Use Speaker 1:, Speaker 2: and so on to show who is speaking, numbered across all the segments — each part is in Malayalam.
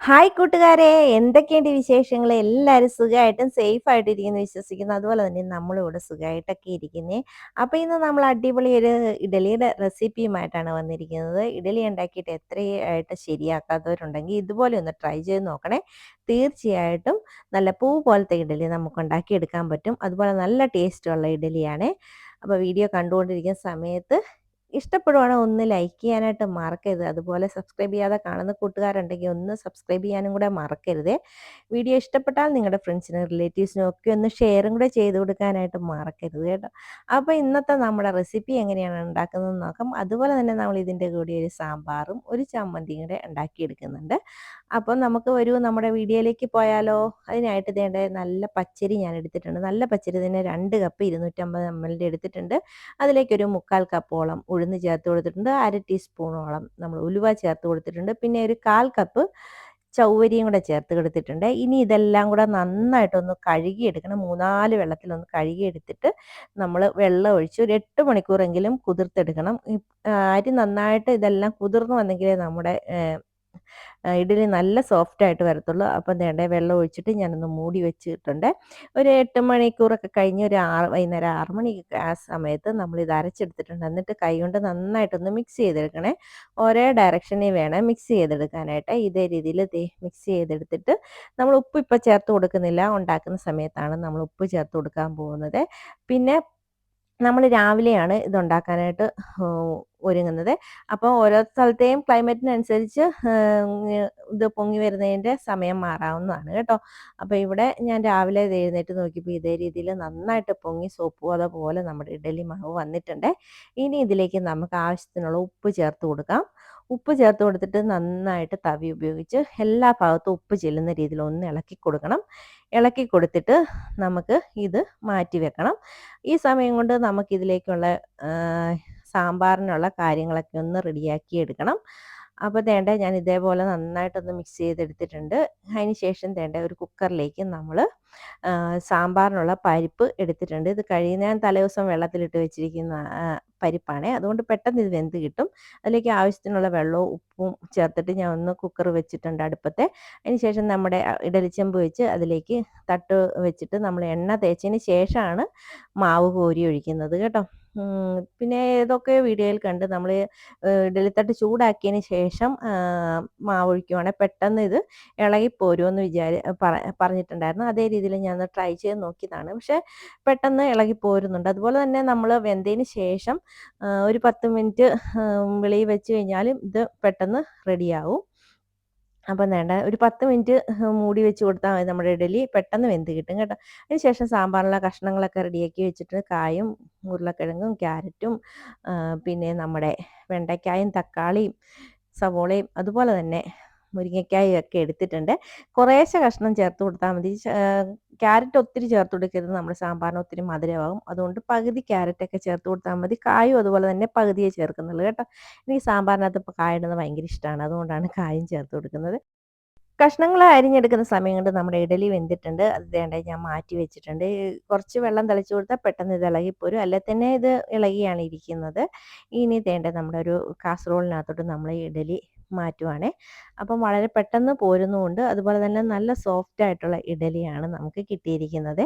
Speaker 1: ഹായ് കൂട്ടുകാരെ എന്തൊക്കെയുണ്ട് വിശേഷങ്ങൾ എല്ലാവരും സുഖമായിട്ടും സേഫ് ആയിട്ട് ഇരിക്കുന്നു വിശ്വസിക്കുന്നു. അതുപോലെ തന്നെ നമ്മളിവിടെ സുഖമായിട്ടൊക്കെ ഇരിക്കുന്നേ. അപ്പോൾ ഇന്ന് നമ്മൾ അടിപൊളി ഒരു ഇഡലിയുടെ റെസിപ്പിയുമായിട്ടാണ് വന്നിരിക്കുന്നത്. ഇഡലി ഉണ്ടാക്കിയിട്ട് എത്രയായിട്ട് ശരിയാക്കാത്തവരുണ്ടെങ്കിൽ ഇതുപോലെ ഒന്ന് ട്രൈ ചെയ്ത് നോക്കണേ. തീർച്ചയായിട്ടും നല്ല പൂ പോലത്തെ ഇഡലി നമുക്ക് ഉണ്ടാക്കി എടുക്കാൻ പറ്റും. അതുപോലെ നല്ല ടേസ്റ്റുള്ള ഇഡലിയാണ്. അപ്പോൾ വീഡിയോ കണ്ടുകൊണ്ടിരിക്കുന്ന സമയത്ത് ഇഷ്ടപ്പെടുവാണെങ്കിൽ ഒന്ന് ലൈക്ക് ചെയ്യാനായിട്ട് മറക്കരുത്. അതുപോലെ സബ്സ്ക്രൈബ് ചെയ്യാതെ കാണുന്ന കൂട്ടുകാരുണ്ടെങ്കിൽ ഒന്ന് സബ്സ്ക്രൈബ് ചെയ്യാനും കൂടെ മറക്കരുത്. വീഡിയോ ഇഷ്ടപ്പെട്ടാൽ നിങ്ങളുടെ ഫ്രണ്ട്സിനും റിലേറ്റീവ്സിനും ഒക്കെ ഒന്ന് ഷെയറും കൂടെ ചെയ്ത് കൊടുക്കാനായിട്ട് മറക്കരുത് കേട്ടോ. അപ്പോൾ ഇന്നത്തെ നമ്മുടെ റെസിപ്പി എങ്ങനെയാണ് ഉണ്ടാക്കുന്നത് നോക്കാം. അതുപോലെ തന്നെ നമ്മൾ ഇതിന്റെ കൂടി ഒരു സാമ്പാറും ഒരു ചമ്മന്തിയും കൂടെ ഉണ്ടാക്കിയെടുക്കുന്നുണ്ട്. അപ്പോൾ നമുക്ക് ഒരു നമ്മുടെ വീഡിയോയിലേക്ക് പോയാലോ? അതിനായിട്ട് ഇതേണ്ട നല്ല പച്ചരി ഞാൻ എടുത്തിട്ടുണ്ട്. നല്ല പച്ചരി തന്നെ രണ്ട് കപ്പ് ഇരുന്നൂറ്റമ്പത് എം എല്ലിന്റെ എടുത്തിട്ടുണ്ട്. അതിലേക്കൊരു മുക്കാൽ കപ്പോളം ഉഴുന്ന് ചേർത്ത് കൊടുത്തിട്ടുണ്ട്. അര ടീസ്പൂണോളം നമ്മൾ ഉലുവ ചേർത്ത് കൊടുത്തിട്ടുണ്ട്. പിന്നെ ഒരു കാൽ കപ്പ് ചൗവരിയും കൂടെ ചേർത്ത് കൊടുത്തിട്ടുണ്ട്. ഇനി ഇതെല്ലാം കൂടെ നന്നായിട്ടൊന്ന് കഴുകിയെടുക്കണം. മൂന്നാൽ വെള്ളത്തിലൊന്ന് കഴുകിയെടുത്തിട്ട് നമ്മൾ വെള്ളം ഒഴിച്ച് ഒരു എട്ട് മണിക്കൂറെങ്കിലും കുതിർത്തെടുക്കണം. അരി നന്നായിട്ട് ഇതെല്ലാം കുതിർന്നു വന്നെങ്കിലേ നമ്മുടെ ഇഡലി നല്ല സോഫ്റ്റ് ആയിട്ട് വരത്തുള്ളൂ. അപ്പം വേണ്ട വെള്ളം ഒഴിച്ചിട്ട് ഞാനൊന്ന് മൂടി വെച്ചിട്ടുണ്ട്. ഒരു എട്ട് മണിക്കൂറൊക്കെ കഴിഞ്ഞ് ഒരു ആറ് വൈകുന്നേരം ആറ് മണി ആ സമയത്ത് നമ്മൾ ഇത് അരച്ചെടുത്തിട്ടുണ്ട്. എന്നിട്ട് കൈ കൊണ്ട് നന്നായിട്ടൊന്ന് മിക്സ് ചെയ്തെടുക്കണേ. ഒരേ ഡയറക്ഷനിൽ വേണം മിക്സ് ചെയ്തെടുക്കാനായിട്ട്. ഇതേ രീതിയിൽ മിക്സ് ചെയ്തെടുത്തിട്ട് നമ്മൾ ഉപ്പ് ഇപ്പം ചേർത്ത് കൊടുക്കുന്നില്ല. ഉണ്ടാക്കുന്ന സമയത്താണ് നമ്മൾ ഉപ്പ് ചേർത്ത് കൊടുക്കാൻ പോകുന്നത്. പിന്നെ നമ്മൾ രാവിലെയാണ് ഇതുണ്ടാക്കാനായിട്ട് ഒരുങ്ങുന്നത്. അപ്പോൾ ഓരോ സ്ഥലത്തെയും ക്ലൈമറ്റിനനുസരിച്ച് ഇത് പൊങ്ങി വരുന്നതിന്റെ സമയം മാറാവുന്നതാണ് കേട്ടോ. അപ്പോൾ ഇവിടെ ഞാൻ രാവിലെ എഴുന്നേറ്റ് നോക്കിയപ്പോൾ ഇതേ രീതിയിൽ നന്നായിട്ട് പൊങ്ങി സോപ്പ് അതുപോലെ നമ്മുടെ ഇഡലി മാവ് വന്നിട്ടുണ്ട്. ഇനി ഇതിലേക്ക് നമുക്ക് ആവശ്യത്തിനുള്ള ഉപ്പ് ചേർത്ത് കൊടുക്കാം. ഉപ്പ് ചേർത്ത് കൊടുത്തിട്ട് നന്നായിട്ട് തവി ഉപയോഗിച്ച് എല്ലാ ഭാഗത്തും ഉപ്പ് ചെല്ലുന്ന രീതിയിൽ ഒന്ന് ഇളക്കി കൊടുക്കണം. ഇളക്കി കൊടുത്തിട്ട് നമുക്ക് ഇത് മാറ്റി വെക്കണം. ഈ സമയം കൊണ്ട് നമുക്കിതിലേക്കുള്ള സാമ്പാറിനുള്ള കാര്യങ്ങളൊക്കെ ഒന്ന് റെഡിയാക്കി എടുക്കണം. അപ്പോൾ തേണ്ട ഞാൻ ഇതേപോലെ നന്നായിട്ടൊന്ന് മിക്സ് ചെയ്തെടുത്തിട്ടുണ്ട്. അതിന് ശേഷം തേണ്ട ഒരു കുക്കറിലേക്ക് നമ്മൾ സാമ്പാറിനുള്ള പരിപ്പ് എടുത്തിട്ടുണ്ട്. ഇത് കഴിയുന്ന ഞാൻ തലേദിവസം വെള്ളത്തിലിട്ട് വെച്ചിരിക്കുന്ന പരിപ്പാണ്. അതുകൊണ്ട് പെട്ടെന്ന് ഇത് വെന്ത് കിട്ടും. അതിലേക്ക് ആവശ്യത്തിനുള്ള വെള്ളവും ഉപ്പും ചേർത്തിട്ട് ഞാൻ ഒന്ന് കുക്കർ വെച്ചിട്ടുണ്ട് അടുപ്പത്തെ. അതിനുശേഷം നമ്മുടെ ഇഡലിച്ചെമ്പ് വെച്ച് അതിലേക്ക് തട്ട് വെച്ചിട്ട് നമ്മൾ എണ്ണ തേച്ചതിന് ശേഷമാണ് മാവ് കോരി ഒഴിക്കുന്നത് കേട്ടോ. പിന്നെ ഏതൊക്കെ വീഡിയോയിൽ കണ്ട് നമ്മൾ ഇഡലിത്തട്ട് ചൂടാക്കിയതിന് ശേഷം മാവൊഴിക്കുവാണെങ്കിൽ പെട്ടെന്ന് ഇത് ഇളകിപ്പോരുമെന്ന് വിചാരി പറഞ്ഞിട്ടുണ്ടായിരുന്നു. അതേ രീതിയിൽ ഞാൻ ട്രൈ ചെയ്ത് നോക്കിയതാണ്. പക്ഷെ പെട്ടെന്ന് ഇളകിപ്പോരുന്നുണ്ട്. അതുപോലെ തന്നെ നമ്മൾ വെന്തതിന് ശേഷം ഒരു പത്ത് മിനിറ്റ് വെളിയിൽ വെച്ച് കഴിഞ്ഞാലും ഇത് പെട്ടെന്ന് റെഡിയാവും. അപ്പം വേണ്ട ഒരു പത്ത് മിനിറ്റ് മൂടി വെച്ച് കൊടുത്താൽ മതി നമ്മുടെ ഇഡലി. പെട്ടെന്ന് വെന്ത് കിട്ടും കേട്ടോ. അതിന് ശേഷം സാമ്പാറിനുള്ള കഷ്ണങ്ങളൊക്കെ റെഡിയാക്കി വെച്ചിട്ട് കായും ഉരുളക്കിഴങ്ങും ക്യാരറ്റും പിന്നെ നമ്മുടെ വെണ്ടയ്ക്കായും തക്കാളിയും സവോളയും അതുപോലെ തന്നെ മുരിങ്ങയ്ക്കായും ഒക്കെ എടുത്തിട്ടുണ്ട്. കുറേശ്ശെ കഷ്ണം ചേർത്ത് കൊടുത്താൽ മതി. ക്യാരറ്റ് ഒത്തിരി ചേർത്ത് കൊടുക്കരുത്. നമ്മുടെ സാമ്പാറിന് ഒത്തിരി മധുരമാകും. അതുകൊണ്ട് പകുതി ക്യാരറ്റൊക്കെ ചേർത്ത് കൊടുത്താൽ മതി. കായും അതുപോലെ തന്നെ പകുതിയെ ചേർക്കുന്നുള്ളൂ കേട്ടോ. എനിക്ക് സാമ്പാറിനകത്ത് ഇപ്പോൾ കായ ഇടുന്നത് ഭയങ്കര ഇഷ്ടമാണ് അതുകൊണ്ടാണ് കായും ചേർത്ത് കൊടുക്കുന്നത്. കഷ്ണങ്ങൾ അരിഞ്ഞെടുക്കുന്ന സമയം കൊണ്ട് നമ്മുടെ ഇഡലി വെന്തിട്ടുണ്ട്. അത് വേണ്ട ഞാൻ മാറ്റി വെച്ചിട്ടുണ്ട്. കുറച്ച് വെള്ളം തളിച്ചു കൊടുത്താൽ പെട്ടെന്ന് ഇത് ഇളകിപ്പോരും അല്ലെ തന്നെ ഇത് ഇളകിയാണ് ഇരിക്കുന്നത്. ഇനി തേണ്ട നമ്മുടെ ഒരു കാസറോളിനകത്തോട്ട് നമ്മൾ ഇഡലി മാറ്റുവാണേ. അപ്പം വളരെ പെട്ടെന്ന് പോരുന്നുമുണ്ട്. അതുപോലെ തന്നെ നല്ല സോഫ്റ്റ് ആയിട്ടുള്ള ഇഡലിയാണ് നമുക്ക് കിട്ടിയിരിക്കുന്നത്.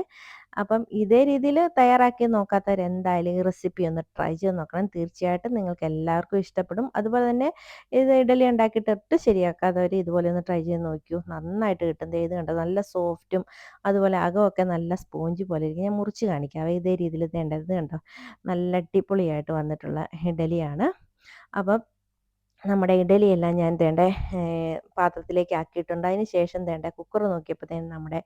Speaker 1: അപ്പം ഇതേ രീതിയിൽ തയ്യാറാക്കി നോക്കാത്തവർ എന്തായാലും ഈ റെസിപ്പി ഒന്ന് ട്രൈ ചെയ്ത് നോക്കണം. തീർച്ചയായിട്ടും നിങ്ങൾക്ക് എല്ലാവർക്കും ഇഷ്ടപ്പെടും. അതുപോലെ തന്നെ ഇത് ഇഡലി ഉണ്ടാക്കിയിട്ട് ഒട്ടും ശരിയാക്കാത്തവർ ഇതുപോലെ ഒന്ന് ട്രൈ ചെയ്ത് നോക്കൂ. നന്നായിട്ട് കിട്ടും. ഇത് കണ്ടോ? നല്ല സോഫ്റ്റും അതുപോലെ അകമൊക്കെ നല്ല സ്പോഞ്ച് പോലെ ഇരിക്കും. ഞാൻ മുറിച്ച് കാണിക്കാം. ഇതേ രീതിയിൽ തേണ്ടത് കണ്ടോ? നല്ല അടിപൊളിയായിട്ട് വന്നിട്ടുള്ള ഇഡലിയാണ്. അപ്പം നമ്മുടെ ഇഡലിയെല്ലാം ഞാൻ തേണ്ട പാത്രത്തിലേക്ക് ആക്കിയിട്ടുണ്ട് അതിന് ശേഷം തേണ്ട കുക്കർ നോക്കിയപ്പോഴത്തേന് നമ്മുടെ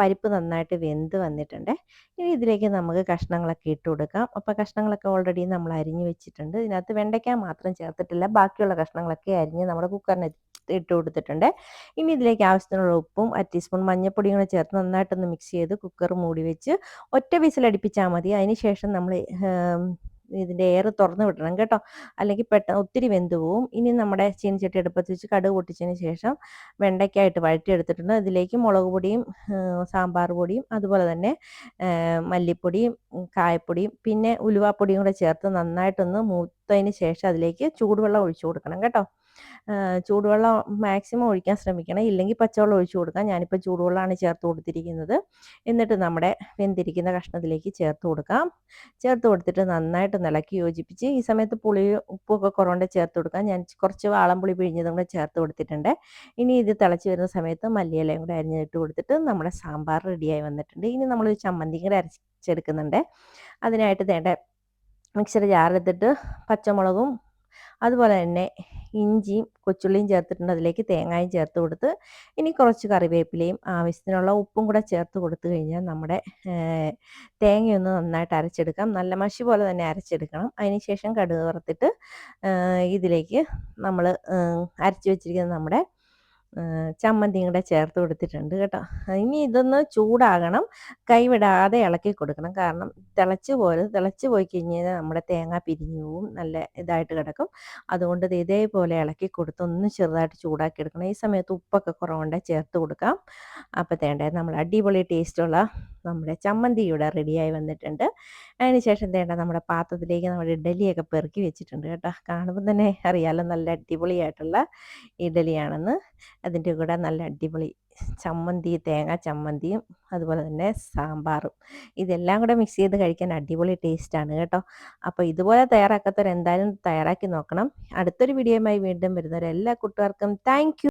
Speaker 1: പരിപ്പ് നന്നായിട്ട് വെന്ത് വന്നിട്ടുണ്ട്. ഇനി ഇതിലേക്ക് നമുക്ക് കഷ്ണങ്ങളൊക്കെ ഇട്ട് കൊടുക്കാം. അപ്പോൾ കഷ്ണങ്ങളൊക്കെ ഓൾറെഡി നമ്മൾ അരിഞ്ഞ് വെച്ചിട്ടുണ്ട്. ഇതിനകത്ത് വെണ്ടയ്ക്ക മാത്രം ചേർത്തിട്ടില്ല. ബാക്കിയുള്ള കഷ്ണങ്ങളൊക്കെ അരിഞ്ഞ് നമ്മുടെ കുക്കറിന് ഇട്ട് കൊടുത്തിട്ടുണ്ട്. ഇനി ഇതിലേക്ക് ആവശ്യത്തിനുള്ള ഉപ്പും അര ടീസ്പൂൺ മഞ്ഞൾപ്പൊടിയും കൂടെ ചേർത്ത് നന്നായിട്ടൊന്ന് മിക്സ് ചെയ്ത് കുക്കർ മൂടി വെച്ച് ഒറ്റ വിസിലടിപ്പിച്ചാൽ മതി. അതിന് ശേഷം നമ്മൾ ഇതിന്റെ എയർ തുറന്നു വിടണം കേട്ടോ. അല്ലെങ്കിൽ പെട്ടെന്ന് ഒത്തിരി വെന്ത് പോവും. ഇനി നമ്മുടെ ചീനിച്ചട്ടി എടുപ്പത്ത് വെച്ച് കടുക് പൊട്ടിച്ചതിന് ശേഷം വെണ്ടയ്ക്കായിട്ട് വഴറ്റിയെടുത്തിട്ടുണ്ട്. അതിലേക്ക് മുളക് പൊടിയും സാമ്പാർ പൊടിയും അതുപോലെ തന്നെ മല്ലിപ്പൊടിയും കായപ്പൊടിയും പിന്നെ ഉലുവാപ്പൊടിയും കൂടെ ചേർത്ത് നന്നായിട്ടൊന്ന് മൂത്തതിന് ശേഷം അതിലേക്ക് ചൂടുവെള്ളം ഒഴിച്ചു കൊടുക്കണം കേട്ടോ. ചൂടുവെള്ളം മാക്സിമം ഒഴിക്കാൻ ശ്രമിക്കണം. ഇല്ലെങ്കിൽ പച്ചവെള്ളം ഒഴിച്ചു കൊടുക്കാം. ഞാനിപ്പോൾ ചൂടുവെള്ളമാണ് ചേർത്ത് കൊടുത്തിരിക്കുന്നത്. എന്നിട്ട് നമ്മുടെ വെന്തിരിക്കുന്ന കഷ്ണത്തിലേക്ക് ചേർത്ത് കൊടുക്കാം. ചേർത്ത് കൊടുത്തിട്ട് നന്നായിട്ട് നിലക്കി യോജിപ്പിച്ച് ഈ സമയത്ത് പുളി ഉപ്പൊക്കെ കുറവുണ്ട് ചേർത്ത് കൊടുക്കാം. ഞാൻ കുറച്ച് വാളം പുളി പിഴിഞ്ഞതും കൂടെ ചേർത്ത് കൊടുത്തിട്ടുണ്ട്. ഇനി ഇത് തിളച്ച് വരുന്ന സമയത്ത് മല്ലിയിലയും കൂടെ അരിഞ്ഞിട്ട് കൊടുത്തിട്ട് നമ്മുടെ സാമ്പാർ റെഡിയായി വന്നിട്ടുണ്ട്. ഇനി നമ്മൾ ചമ്മന്തി കൂടെ അരച്ചെടുക്കുന്നുണ്ട്. അതിനായിട്ട് വേണ്ട മിക്സർ ജാറെടുത്തിട്ട് പച്ചമുളകും അതുപോലെ തന്നെ ഇഞ്ചിയും കൊച്ചുള്ളിയും ചേർത്തിട്ടുണ്ട്. അതിലേക്ക് തേങ്ങയും ചേർത്ത് കൊടുത്ത് ഇനി കുറച്ച് കറിവേപ്പിലയും ആവശ്യത്തിനുള്ള ഉപ്പും കൂടെ ചേർത്ത് കൊടുത്തു കഴിഞ്ഞാൽ നമ്മുടെ തേങ്ങയൊന്ന് നന്നായിട്ട് അരച്ചെടുക്കാം. നല്ല മഷി പോലെ തന്നെ അരച്ചെടുക്കണം. അതിന് ശേഷം കടുക് വറുത്തിട്ട് ഇതിലേക്ക് നമ്മൾ അരച്ച് വെച്ചിരിക്കുന്ന നമ്മുടെ ചമ്മന്തിയും കൂടെ ചേർത്ത് കൊടുത്തിട്ടുണ്ട് കേട്ടോ. ഇനി ഇതൊന്ന് ചൂടാകണം. കൈവിടാതെ ഇളക്കി കൊടുക്കണം. കാരണം തിളച്ച് പോലെ തിളച്ച് പോയി കഴിഞ്ഞാൽ നമ്മുടെ തേങ്ങ പിരിഞ്ഞു പോവും നല്ല ഇതായിട്ട് കിടക്കും. അതുകൊണ്ട് ഇതേപോലെ ഇളക്കി കൊടുത്ത് ഒന്ന് ചെറുതായിട്ട് ചൂടാക്കി എടുക്കണം. ഈ സമയത്ത് ഉപ്പൊക്കെ കുറവുണ്ട് ചേർത്ത് കൊടുക്കാം. അപ്പോൾ തേണ്ടേ നമ്മൾ അടിപൊളി ടേസ്റ്റുള്ള നമ്മുടെ ചമ്മന്തി ഇവിടെ റെഡിയായി വന്നിട്ടുണ്ട്. അതിന് ശേഷം തേണ്ട നമ്മുടെ പാത്രത്തിലേക്ക് നമ്മുടെ ഇഡലിയൊക്കെ പെറുക്കി വെച്ചിട്ടുണ്ട് കേട്ടോ. കാണുമ്പോൾ തന്നെ അറിയാലോ നല്ല അടിപൊളിയായിട്ടുള്ള ഇഡലിയാണെന്ന് അതിന്റെ കൂടെ നല്ല അടിപൊളി ചമ്മന്തി തേങ്ങ ചമ്മന്തിയും അതുപോലെ തന്നെ സാമ്പാറും. ഇതെല്ലാം കൂടെ മിക്സ് ചെയ്ത് കഴിക്കാൻ അടിപൊളി ടേസ്റ്റാണ് കേട്ടോ. അപ്പോൾ ഇതുപോലെ തയ്യാറാക്കാത്തവർ എന്തായാലും തയ്യാറാക്കി നോക്കണം. അടുത്തൊരു വീഡിയോയുമായി വീണ്ടും വരുന്നവരെല്ലാ കൂട്ടുകാർക്കും താങ്ക്